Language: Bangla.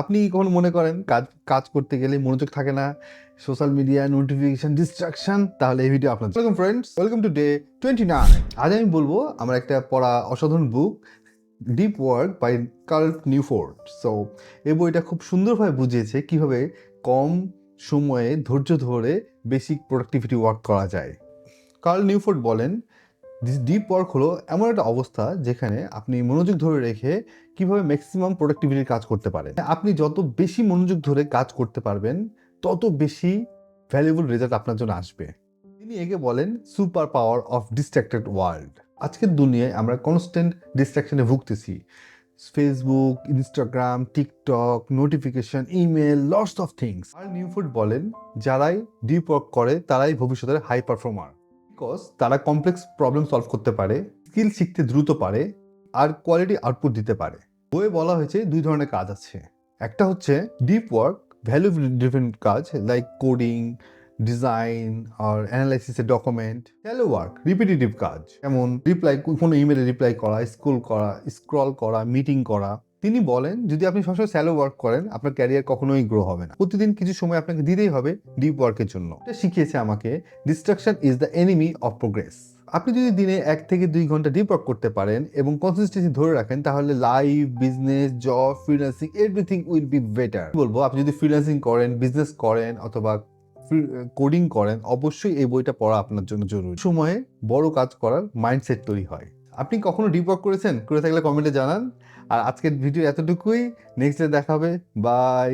আপনি কখন মনে করেন কাজ কাজ করতে গেলে মনোযোগ থাকে না সোশ্যাল মিডিয়া নোটিফিকেশন ডিস্ট্রাকশন তাহলে এই ভিডিও আপনার welcome friends welcome to day twenty nine আজ আমি বলব, আমার একটা পড়া অসাধারণ book deep work by Cal Newport so এই বইটা খুব সুন্দরভাবে বুঝিয়েছে কীভাবে কম সময়ে ধৈর্য ধরে বেসিক প্রোডাক্টিভিটি ওয়ার্ক করা যায়। কার্ল নিউফোর্ড বলেন ডিপ ওয়ার্ক হলো এমন একটা অবস্থা যেখানে আপনি মনোযোগ ধরে রেখে কীভাবে ম্যাক্সিমাম প্রোডাক্টিভিটির কাজ করতে পারেন। আপনি যত বেশি মনোযোগ ধরে কাজ করতে পারবেন, তত বেশি ভ্যালুয়েবল রেজাল্ট আপনার জন্য আসবে। তিনি একে বলেন super power of distracted world আজকের দুনিয়ায় আমরা কনস্ট্যান্ট ডিস্ট্রাকশনে ভুগতেছি। Facebook Instagram TikTok notification email lost of things R Newport বলেন, যারাই ডিপ ওয়ার্ক করে, তারাই ভবিষ্যতের হাই পারফর্মার বিকজ তারা কমপ্লেক্স প্রবলেম সলভ করতে পারে স্কিল শিখতে দ্রুত পারে, আর কোয়ালিটি আউটপুট দিতে পারে। বইয়ে বলা হয়েছে দুই ধরনের কাজ আছে। একটা হচ্ছে ডিপ ওয়ার্ক ভ্যালু ড্রিভেন কাজ লাইক কোডিং ডিজাইন আর অ্যানালাইসিসের ডকুমেন্ট শ্যালো ওয়ার্ক রিপিটেটিভ কাজ, যেমন রিপ্লাই কোনো ইমেলে রিপ্লাই করা স্কুল করা স্ক্রল করা মিটিং করা। তিনি বলেন, যদি আপনি সবসময় স্যালো ওয়ার্ক করেন, আপনার ক্যারিয়ার কখনোই গ্রো হবে না। প্রতিদিন কিছু সময় আপনাকে দিতেই হবে ডিপ ওয়ার্কের জন্য। এটা শিখিয়েছে আমাকে distraction is the enemy of progress আপনি যদি দিনে এক থেকে দুই ঘণ্টা ডিপ ওয়ার্ক করতে পারেন এবং কনসিস্টেন্সি ধরে রাখেন, তাহলে life business job freelancing everything will be better বলব, আপনি যদি ফ্রিল্যান্সিং করেন বিজনেস করেন অথবা কোডিং করেন, অবশ্যই এই বইটা পড়া আপনার জন্য জরুরি। সময়ে বড় কাজ করার মাইন্ডসেট তৈরি হয়। আপনি কখনো ডিপ ওয়ার্ক করেছেন? করে থাকলে কমেন্টে জানান। আর আজকের ভিডিও এতটুকুই। নেক্সট ডে দেখাবে বাই